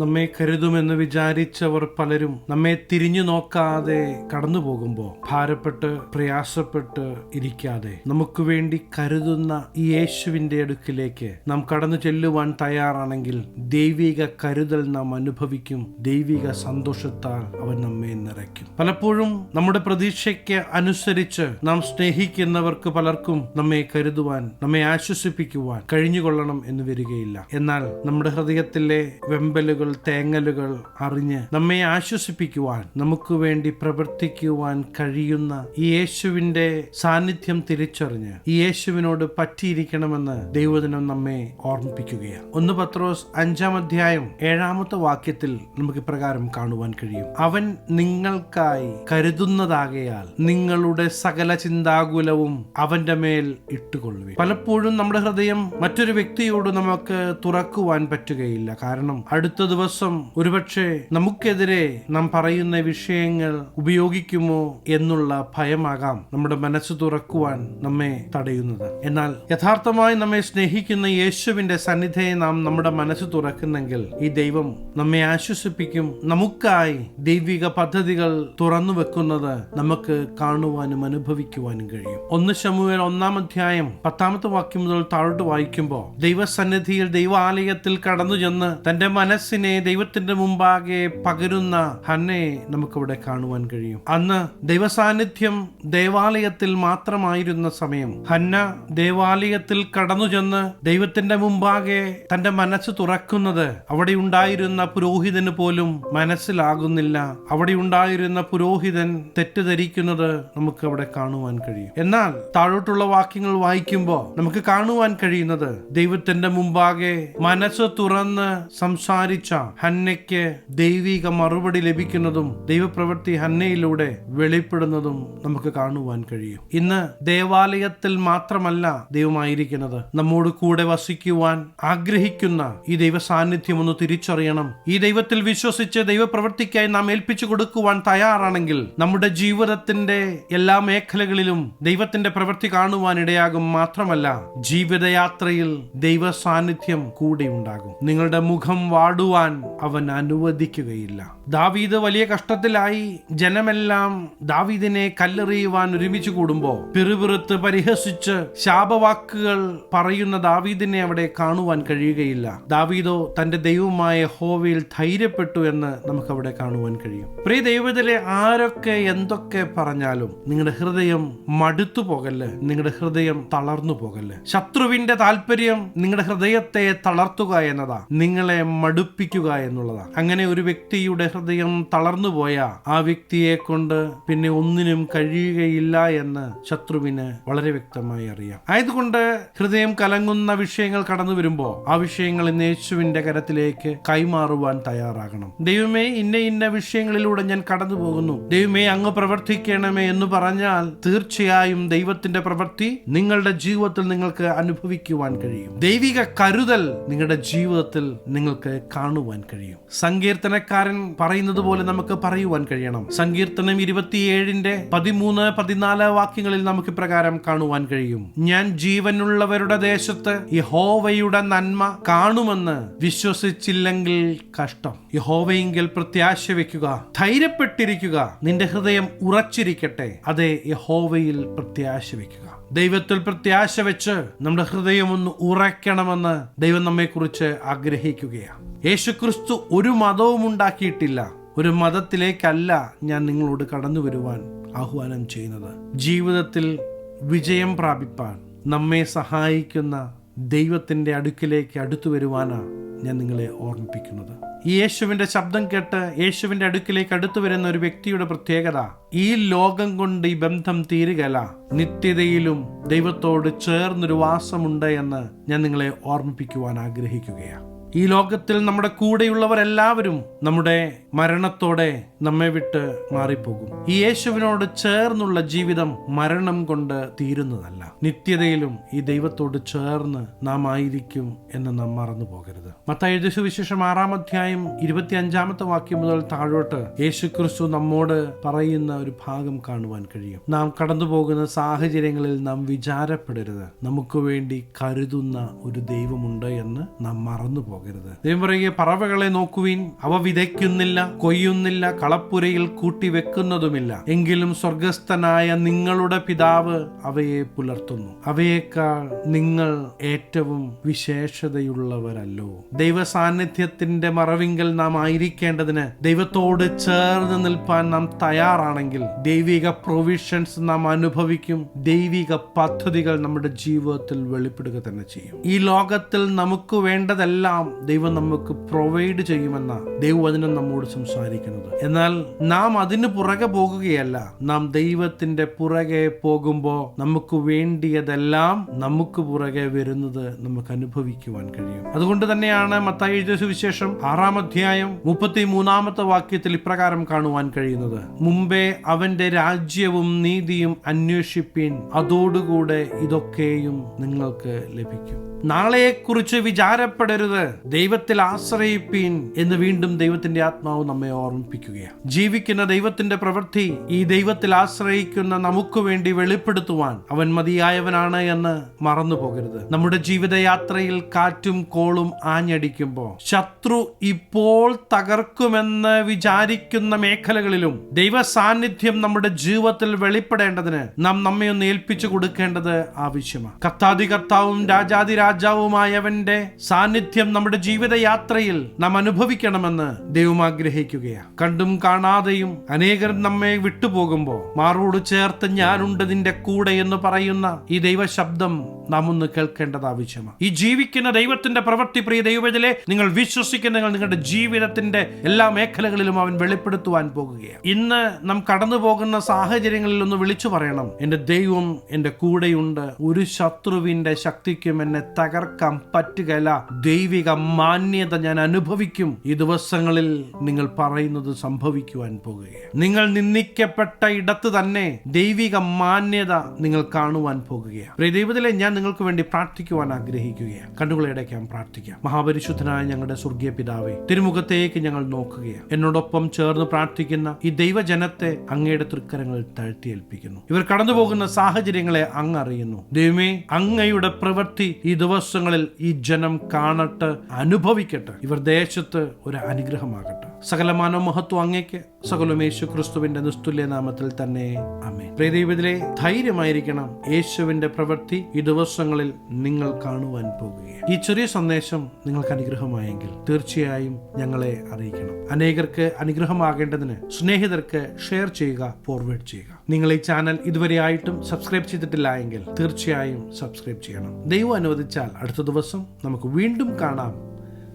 നമ്മെ കരുതുമെന്ന് വിചാരിച്ചവർ പലരും നമ്മെ തിരിഞ്ഞു നോക്കാതെ കടന്നു പോകുമ്പോൾ ഭാരപ്പെട്ട് പ്രയാസപ്പെട്ട് ഇരിക്കാതെ നമുക്ക് വേണ്ടി കരുതുന്ന ഈ യേശുവിന്റെ അടുക്കിലേക്ക് നാം കടന്നു ചെല്ലുവാൻ തയ്യാറാണെങ്കിൽ ദൈവിക കരുതൽ നാം അനുഭവിക്കും. ദൈവിക സന്തോഷത്താൽ അവൻ നമ്മെ നിറയ്ക്കും. പലപ്പോഴും നമ്മുടെ പ്രതീക്ഷയ്ക്ക് അനുസരിച്ച് നാം സ്നേഹിക്കുന്നവർക്ക് പലർക്കും നമ്മെ കരുതുവാൻ നമ്മെ ആശ്വസിപ്പിക്കുവാൻ കഴിഞ്ഞുകൊള്ളണം എന്ന് വരികയില്ല. എന്നാൽ നമ്മുടെ ഹൃദയത്തിലെ വെമ്പലുകൾ തേങ്ങലുകൾ അറിഞ്ഞ് നമ്മെ ആശ്വസിപ്പിക്കുവാൻ നമുക്ക് വേണ്ടി പ്രവർത്തിക്കുവാൻ കഴിയുന്ന ഈ യേശുവിന്റെ സാന്നിധ്യം തിരിച്ചറിഞ്ഞ് ഈ യേശുവിനോട് പറ്റിയിരിക്കണമെന്ന് ദൈവദിനം നമ്മെ ഓർമ്മിപ്പിക്കുകയാണ്. ഒന്ന് പത്രോസ് അഞ്ചാം അധ്യായം ഏഴാമത്തെ വാക്യത്തിൽ നമുക്ക് ഇപ്രകാരം കാണുവാൻ കഴിയും. അവൻ നിങ്ങൾക്കായി കരുതുന്നതാകയാൽ നിങ്ങളുടെ സകല ചിന്താകുലവും അവന്റെ മേൽ ഇട്ടുകൊള്ളുക പലപ്പോഴും നമ്മുടെ ഹൃദയം മറ്റൊരു വ്യക്തിയോട് നമുക്ക് തുറക്കുവാൻ പറ്റുകയില്ല. കാരണം അടുത്ത ദിവസം ഒരുപക്ഷെ നമുക്കെതിരെ നാം പറയുന്ന വിഷയങ്ങൾ ഉപയോഗിക്കുമോ എന്നുള്ള ഭയമാകാം നമ്മുടെ മനസ്സ് തുറക്കുവാൻ നമ്മെ തടയുന്നത്. എന്നാൽ യഥാർത്ഥമായി നമ്മെ സ്നേഹിക്കുന്ന യേശുവിന്റെ സന്നിധിയെ നാം നമ്മുടെ മനസ്സ് തുറക്കുന്നെങ്കിൽ ഈ ദൈവം നമ്മെ ആശ്വസിപ്പിക്കും. നമുക്കായി ദൈവിക പദ്ധതികൾ തുറന്നു വെക്കുന്നത് നമുക്ക് കാണുവാനും അനുഭവിക്കുവാനും കഴിയും. ഒന്ന് ശമുവേൽ ഒന്നാം അധ്യായം പത്താമത്തെ വാക്യം മുതൽ താഴോട്ട് വായിക്കുമ്പോൾ ദൈവസന്നിധിയിൽ ദൈവാലയത്തിൽ കടന്നു ചെന്ന് തന്റെ മനസ്സിനെ ദൈവത്തിന്റെ മുമ്പാകെ പകരുന്ന ഹന്നെ നമുക്കിവിടെ കാണുവാൻ കഴിയും. അന്ന് ദൈവസാന്നിധ്യം ദേവാലയത്തിൽ മാത്രമായിരുന്ന സമയം ഹന്ന ദേവാലയത്തിൽ കടന്നു ചെന്ന് ദൈവത്തിന്റെ മുമ്പാകെ തന്റെ മനസ്സ് തുറക്കുന്നത് അവിടെ ഉണ്ടായിരുന്ന പുരോഹിതന് പോലും മനസ്സിലാകുന്നില്ല. അവിടെ ഉണ്ടായിരുന്ന പുരോഹിതൻ തെറ്റിദ്ധരിക്കുന്നത് നമുക്ക് അവിടെ കാണുവാൻ കഴിയും. എന്നാൽ താഴോട്ടുള്ള വാക്യങ്ങൾ വായിക്കുമ്പോൾ നമുക്ക് കാണുവാൻ കഴിയുന്നത് ദൈവത്തിന്റെ മുമ്പാകെ മനസ്സ് തുറന്ന് സംസാരിച്ച ഹന്നയ്ക്ക് ദൈവിക മറുപടി ലഭിക്കുന്നതും ദൈവപ്രവൃത്തി ഹന്നയിലൂടെ വെളിപ്പെടുന്നതും നമുക്ക് കാണുവാൻ കഴിയും. ഇന്ന് ദേവാലയത്തിൽ മാത്രമല്ല ദൈവമായിരിക്കുന്നത്. നമ്മോട് കൂടെ വസിക്കുവാൻ ആഗ്രഹിക്കുന്ന ഈ ദൈവ സാന്നിധ്യം ഒന്ന് തിരിച്ചറിയണം. ഈ ദൈവത്തിൽ വിശ്വസിച്ച് ദൈവപ്രവൃത്തിക്കായി നാം ഏൽപ്പിച്ചു കൊടുക്കുവാൻ തയ്യാറാണെങ്കിൽ നമ്മുടെ ജീവിതത്തിന്റെ എല്ലാ മേഖലകളിലും ദൈവത്തിന്റെ പ്രവൃത്തി കാണുവാൻ ഇടയാകും മാത്രമല്ല ജീവിതയാത്രയിൽ ദൈവ സാന്നിധ്യം കൂടെ ഉണ്ടാകും. നിങ്ങളുടെ മുഖം വാടുവാൻ അവൻ അനുവദിക്കുകയില്ല. ദാവീദ് വലിയ കഷ്ടത്തിലായി ജനമെല്ലാം ദാവീദിനെ കല്ലെറിയുവാൻ ഒരുമിച്ച് കൂടുമ്പോ പിറുപിറുത്ത് പരിഹസിച്ച് ശാപവാക്കുകൾ പറയുന്ന ദാവീദിനെ അവിടെ കാണുവാൻ കഴിയുകയില്ല. ദാവീദോ തന്റെ ദൈവമായ ഹോവയിൽ ധൈര്യപ്പെട്ടു എന്ന് നമുക്ക് അവിടെ കാണുവാൻ കഴിയും. പ്രിയ ദൈവത്തിലെ ആരൊക്കെ എന്തൊക്കെ പറഞ്ഞാലും നിങ്ങളുടെ ഹൃദയം മടുത്തു പോകല്ല് നിങ്ങളുടെ ഹൃദയം തളർന്നു പോകല്ല്. ശത്രുവിന്റെ താല്പര്യം നിങ്ങളുടെ ഹൃദയത്തെ തളർത്തുക എന്നതാ. നിങ്ങളെ മടുപ്പിക്കുക എന്നുള്ളതാ അങ്ങനെ ഒരു വ്യക്തിയുടെ ഹൃദയം തളർന്നു പോയ ആ വ്യക്തിയെ കൊണ്ട് പിന്നെ ഒന്നിനും കഴിയുകയില്ല എന്ന് ശത്രുവിന് വളരെ വ്യക്തമായി അറിയാം. ആയതുകൊണ്ട് ഹൃദയം കലങ്ങുന്ന വിഷയങ്ങൾ കടന്നു വരുമ്പോൾ ആ വിഷയങ്ങൾ യേശുവിന്റെ കരത്തിലേക്ക് കൈമാറുവാൻ തയ്യാറാകണം. ദൈവമേ ഇന്ന ഇന്ന വിഷയങ്ങളിലൂടെ ഞാൻ കടന്നു പോകുന്നു. ദൈവമേ അങ്ങ് പ്രവർത്തിക്കണമേ എന്ന് പറഞ്ഞാൽ തീർച്ചയായും ദൈവത്തിന്റെ പ്രവൃത്തി നിങ്ങളുടെ ജീവിതത്തിൽ നിങ്ങൾക്ക് അനുഭവിക്കുവാൻ കഴിയും. ദൈവിക കരുതൽ നിങ്ങളുടെ ജീവിതത്തിൽ നിങ്ങൾക്ക് കാണുവാൻ കഴിയും. സങ്കീർത്തനക്കാരൻ പറയുന്നത് പോലെ നമുക്ക് പറയുവാൻ കഴിയണം. സങ്കീർത്തനം ഇരുപത്തിയേഴിന്റെ പതിമൂന്ന് പതിനാല് വാക്യങ്ങളിൽ നമുക്ക് പ്രകാരം കാണുവാൻ കഴിയും. ഞാൻ ജീവനുള്ളവരുടെ ദേശത്ത് യഹോവയുടെ നന്മ കാണുമെന്ന് വിശ്വസിച്ചില്ലെങ്കിൽ കഷ്ടം. യഹോവയെങ്കിൽ പ്രത്യാശ വെക്കുക ധൈര്യപ്പെട്ടിരിക്കുക നിന്റെ ഹൃദയം ഉറച്ചിരിക്കട്ടെ. അതെ യഹോവയിൽ പ്രത്യാശ വെക്കുക ദൈവത്തിൽ പ്രത്യാശ വെച്ച് നമ്മുടെ ഹൃദയം ഒന്ന് ഉറയ്ക്കണമെന്ന് ദൈവം നമ്മെക്കുറിച്ച് ആഗ്രഹിക്കുകയാണ്. യേശുക്രിസ്തു ഒരു മതവും ഉണ്ടാക്കിയിട്ടില്ല. ഒരു മതത്തിലേക്കല്ല ഞാൻ നിങ്ങളോട് കടന്നു വരുവാൻ ആഹ്വാനം ചെയ്യുന്നത്. ജീവിതത്തിൽ വിജയം പ്രാപിപ്പാൻ നമ്മെ സഹായിക്കുന്ന ദൈവത്തിന്റെ അടുക്കിലേക്ക് അടുത്തു വരുവാനാണ് ഞാൻ നിങ്ങളെ ഓർമ്മിപ്പിക്കുന്നത്. ഈ യേശുവിന്റെ ശബ്ദം കേട്ട് യേശുവിന്റെ അടുക്കിലേക്ക് അടുത്തു വരുന്ന ഒരു വ്യക്തിയുടെ പ്രത്യേകത ഈ ലോകം കൊണ്ട് ഈ ബന്ധം തീരുകല നിത്യതയിലും ദൈവത്തോട് ചേർന്നൊരു വാസമുണ്ട് എന്ന് ഞാൻ നിങ്ങളെ ഓർമ്മിപ്പിക്കുവാൻ ആഗ്രഹിക്കുകയാണ്. ഈ ലോകത്തിൽ നമ്മുടെ കൂടെയുള്ളവരെല്ലാവരും നമ്മുടെ മരണത്തോടെ നമ്മെ വിട്ട് മാറിപ്പോകും. ഈ യേശുവിനോട് ചേർന്നുള്ള ജീവിതം മരണം കൊണ്ട് തീരുന്നതല്ല. നിത്യതയിലും ഈ ദൈവത്തോട് ചേർന്ന് നാം ആയിരിക്കും എന്ന് നാം മറന്നു പോകരുത്. മത്ത എഴുതിയ സുവിശേഷം ആറാം അധ്യായം ഇരുപത്തി അഞ്ചാമത്തെ വാക്യം മുതൽ താഴോട്ട് യേശു ക്രിസ്തു നമ്മോട് പറയുന്ന ഒരു ഭാഗം കാണുവാൻ കഴിയും. നാം കടന്നു പോകുന്ന സാഹചര്യങ്ങളിൽ നാം വിചാരപ്പെടരുത്. നമുക്ക് വേണ്ടി കരുതുന്ന ഒരു ദൈവമുണ്ട് എന്ന് നാം മറന്നു പോകരുത്. പോകരുത്. ദൈവം പറയുക പറവകളെ നോക്കുവിൻ അവ വിതയ്ക്കുന്നില്ല കൊയ്യുന്നില്ല കളപ്പുരയിൽ കൂട്ടി വെക്കുന്നതുമില്ല. എങ്കിലും സ്വർഗസ്ഥനായ നിങ്ങളുടെ പിതാവ് അവയെ പുലർത്തുന്നു. അവയേക്കാൾ നിങ്ങൾ ഏറ്റവും വിശേഷതയുള്ളവരല്ലോ. ദൈവ സാന്നിധ്യത്തിന്റെ മറവിങ്കൽ നാം ആയിരിക്കേണ്ടതിന് ദൈവത്തോട് ചേർന്ന് നിൽപ്പാൻ നാം തയ്യാറാണെങ്കിൽ ദൈവിക പ്രൊവിഷൻസ് നാം അനുഭവിക്കും. ദൈവിക പദ്ധതികൾ നമ്മുടെ ജീവിതത്തിൽ വെളിപ്പെടുക തന്നെ ചെയ്യും. ഈ ലോകത്തിൽ നമുക്ക് വേണ്ടതെല്ലാം ദൈവം നമുക്ക് പ്രൊവൈഡ് ചെയ്യുമെന്ന ദൈവവചനം നമ്മോട് സംസാരിക്കുന്നത്. എന്നാൽ നാം അതിന് പുറകെ പോകുകയല്ല. നാം ദൈവത്തിന്റെ പുറകെ പോകുമ്പോൾ നമുക്ക് വേണ്ടിയതെല്ലാം നമുക്ക് പുറകെ വരുന്നത് നമുക്ക് അനുഭവിക്കുവാൻ കഴിയും. അതുകൊണ്ട് തന്നെയാണ് മത്തായി എഴുതിയ സുവിശേഷം ആറാം അധ്യായം മുപ്പത്തി മൂന്നാമത്തെ വാക്യത്തിൽ ഇപ്രകാരം കാണുവാൻ കഴിയുന്നത്. മുമ്പേ അവന്റെ രാജ്യവും നീതിയും അന്വേഷിപ്പീൻ. അതോടുകൂടെ ഇതൊക്കെയും നിങ്ങൾക്ക് ലഭിക്കും. നാളെയെക്കുറിച്ച് വിചാരപ്പെടരുത്. ദൈവത്തിൽ ആശ്രയിപ്പീൻ എന്ന് വീണ്ടും ദൈവത്തിന്റെ ആത്മാവ് നമ്മെ ഓർമ്മിപ്പിക്കുകയാണ്. ജീവിക്കുന്ന ദൈവത്തിന്റെ പ്രവൃത്തി ഈ ദൈവത്തിൽ ആശ്രയിക്കുന്ന നമുക്ക് വേണ്ടി വെളിപ്പെടുത്തുവാൻ അവൻ മതിയായവനാണ് എന്ന് മറന്നു പോകരുത് നമ്മുടെ ജീവിതയാത്രയിൽ കാറ്റും കോളും ആഞ്ഞടിക്കുമ്പോൾ ശത്രു ഇപ്പോൾ തകർക്കുമെന്ന് വിചാരിക്കുന്ന മേഖലകളിലും ദൈവ സാന്നിധ്യം നമ്മുടെ ജീവിതത്തിൽ വെളിപ്പെടേണ്ടതിന് നാം നമ്മെ ഒന്ന് ഏൽപ്പിച്ചു കൊടുക്കേണ്ടത് ആവശ്യമാണ്. കർത്താതി കർത്താവും രാജാതി രാജാവുമായവന്റെ സാന്നിധ്യം നമ്മുടെ ജീവിതയാത്രയിൽ നാം അനുഭവിക്കണമെന്ന് ദൈവം ആഗ്രഹിക്കുകയാണ് കണ്ടും കാണാതെയും അനേകർ നമ്മെ വിട്ടുപോകുമ്പോൾ മാറോട് ചേർത്ത് ഞാനുണ്ട് നിന്റെ കൂടെ എന്ന് പറയുന്ന ഈ ദൈവശബ്ദം നാം ഒന്ന് കേൾക്കേണ്ടത് ആവശ്യമാണ്. ഈ ജീവിക്കുന്ന ദൈവത്തിന്റെ പ്രവൃത്തി പ്രിയ ദൈവത്തിലെ നിങ്ങൾ വിശ്വസിക്കുന്ന നിങ്ങളുടെ ജീവിതത്തിന്റെ എല്ലാ മേഖലകളിലും അവൻ വെളിപ്പെടുത്തുവാൻ പോകുകയാണ് ഇന്ന് നാം കടന്നു പോകുന്ന സാഹചര്യങ്ങളിൽ ഒന്ന് വിളിച്ചു പറയണം. എന്റെ ദൈവം എന്റെ കൂടെയുണ്ട്. ഒരു ശത്രുവിന്റെ ശക്തിക്കും എന്നെ തകർക്കാൻ പറ്റുകയില്ല. ദൈവിക മാന്യത ഞാൻ അനുഭവിക്കും. ഈ ദിവസങ്ങളിൽ നിങ്ങൾ പറയുന്നത് സംഭവിക്കുവാൻ പോകുകയാണ്. നിങ്ങൾ നിന്ദിക്കപ്പെട്ട ഇടത്ത് തന്നെ ദൈവിക മാന്യത നിങ്ങൾ കാണുവാൻ പോകുകയാണ്. ദൈവത്തിലെ ഞാൻ നിങ്ങൾക്ക് വേണ്ടി പ്രാർത്ഥിക്കുവാൻ ആഗ്രഹിക്കുകയാണ്. കണ്ണുകളടയ്ക്കാൻ പ്രാർത്ഥിക്കാം. മഹാപരിശുദ്ധനായ ഞങ്ങളുടെ സ്വർഗീയ പിതാവെ തിരുമുഖത്തേക്ക് ഞങ്ങൾ നോക്കുകയാണ്. എന്നോടൊപ്പം ചേർന്ന് പ്രാർത്ഥിക്കുന്ന ഈ ദൈവജനത്തെ അങ്ങയുടെ തൃക്കരങ്ങളിൽ തഴ്ത്തിയേൽപ്പിക്കുന്നു. ഇവർ കടന്നുപോകുന്ന സാഹചര്യങ്ങളെ അങ്ങ് അറിയുന്നു. ദൈവമേ അങ്ങയുടെ പ്രവൃത്തി ഈ ദിവസങ്ങളിൽ ഈ ജനം കാണട്ടെ അനുഭവിക്കട്ടെ. ഇവർ ദേശത്ത് ഒരു അനുഗ്രഹമാകട്ടെ. സകല മഹത്വം അങ്ങേക്ക് സകലം യേശു ക്രിസ്തുവിന്റെ നിസ്തുല്യ നാമത്തിൽ തന്നെ. അമേ പ്രിയദൈവത്തിലെ ധൈര്യമായിരിക്കണം യേശുവിന്റെ പ്രവൃത്തി ഈ ദിവസങ്ങളിൽ നിങ്ങൾ കാണുവാൻ പോകുകയാണ്. ഈ ചെറിയ സന്ദേശം നിങ്ങൾക്ക് അനുഗ്രഹമായെങ്കിൽ തീർച്ചയായും ഞങ്ങളെ അറിയിക്കണം. അനേകർക്ക് അനുഗ്രഹമാകേണ്ടതിന് സ്നേഹിതർക്ക് ഷെയർ ചെയ്യുക ഫോർവേഡ് ചെയ്യുക. നിങ്ങൾ ഈ ചാനൽ ഇതുവരെ ആയിട്ടും സബ്സ്ക്രൈബ് ചെയ്തിട്ടില്ല എങ്കിൽ തീർച്ചയായും സബ്സ്ക്രൈബ് ചെയ്യണം. ദൈവം അനുവദിച്ചാൽ അടുത്ത ദിവസം നമുക്ക് വീണ്ടും കാണാം.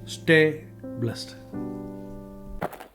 Stay blessed. you